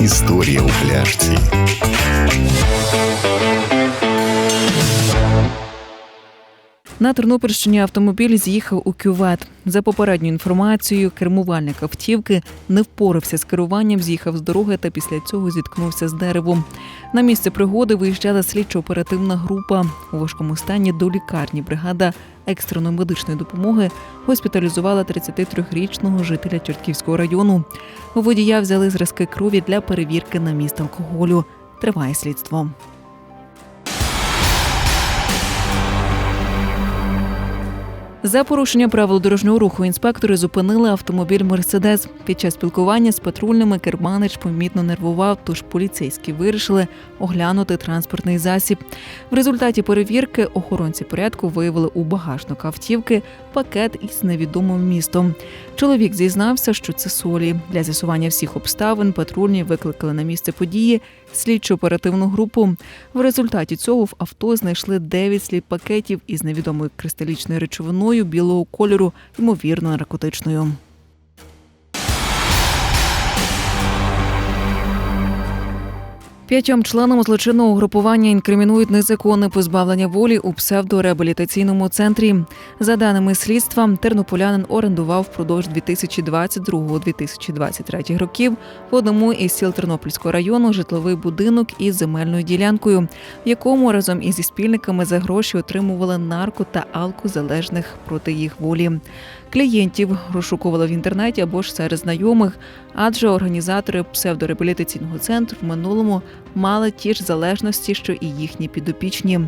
история у. На Тернопільщині автомобіль з'їхав у кювет. За попередньою інформацією, кермувальник автівки не впорався з керуванням, з'їхав з дороги та після цього зіткнувся з деревом. На місце пригоди виїжджала слідчо-оперативна група. У важкому стані до лікарні бригада екстреної медичної допомоги госпіталізувала 33-річного жителя Чортківського району. Водія взяли зразки крові для перевірки на міст алкоголю. Триває слідство. За порушення правил дорожнього руху інспектори зупинили автомобіль Мерседес. Під час спілкування з патрульними керманич помітно нервував, тож поліцейські вирішили оглянути транспортний засіб. В результаті перевірки охоронці порядку виявили у багажнику автівки пакет із невідомим містом. Чоловік зізнався, що це солі. Для з'ясування всіх обставин патрульні викликали на місце події слідчо оперативну групу. В результаті цього в авто знайшли 9 слід пакетів із невідомою кристалічною речовиною білого кольору, ймовірно, наркотичною. П'ятьом членам злочинного групування інкримінують незаконне позбавлення волі у псевдореабілітаційному центрі. За даними слідства, тернополянин орендував впродовж 2022-2023 років в одному із сіл Тернопільського району житловий будинок із земельною ділянкою, в якому разом із спільниками за гроші отримували нарко та алкозалежних проти їх волі. Клієнтів розшукували в інтернеті або ж серед знайомих, адже організатори псевдореабілітаційного центру в минулому мали ті ж залежності, що і їхні підопічні.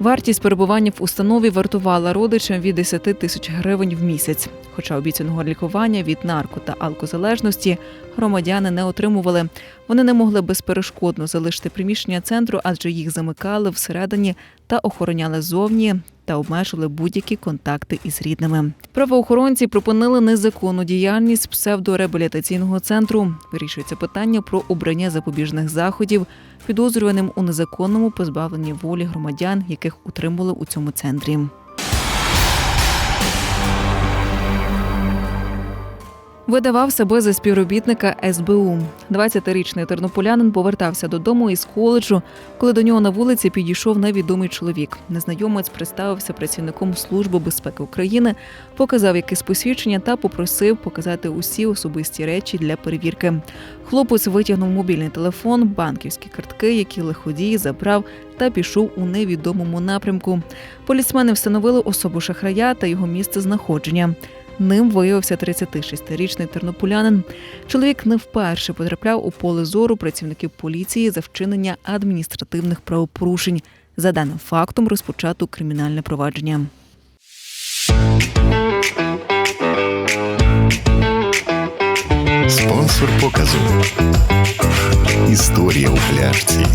Вартість перебування в установі вартувала родичам від 10 тисяч гривень в місяць. Хоча обіцяного лікування від нарко та алкозалежності громадяни не отримували. Вони не могли безперешкодно залишити приміщення центру, адже їх замикали всередині та охороняли зовні та обмежили будь-які контакти із рідними. Правоохоронці припинили незаконну діяльність псевдореабілітаційного центру. Вирішується питання про обрання запобіжних заходів, підозрюваним у незаконному позбавленні волі громадян, яких утримували у цьому центрі. Видавав себе за співробітника СБУ. 20-річний тернополянин повертався додому із коледжу, коли до нього на вулиці підійшов невідомий чоловік. Незнайомець представився працівником Служби безпеки України, показав якесь посвідчення та попросив показати усі особисті речі для перевірки. Хлопець витягнув мобільний телефон, банківські картки, які лиходій забрав та пішов у невідомому напрямку. Полісмени встановили особу шахрая та його місце знаходження. Ним виявився 36-річний тернополянин. Чоловік не вперше потрапляв у поле зору працівників поліції за вчинення адміністративних правопорушень. За даним фактом розпочато кримінальне провадження. Спонсор показу. Історія у пляшці.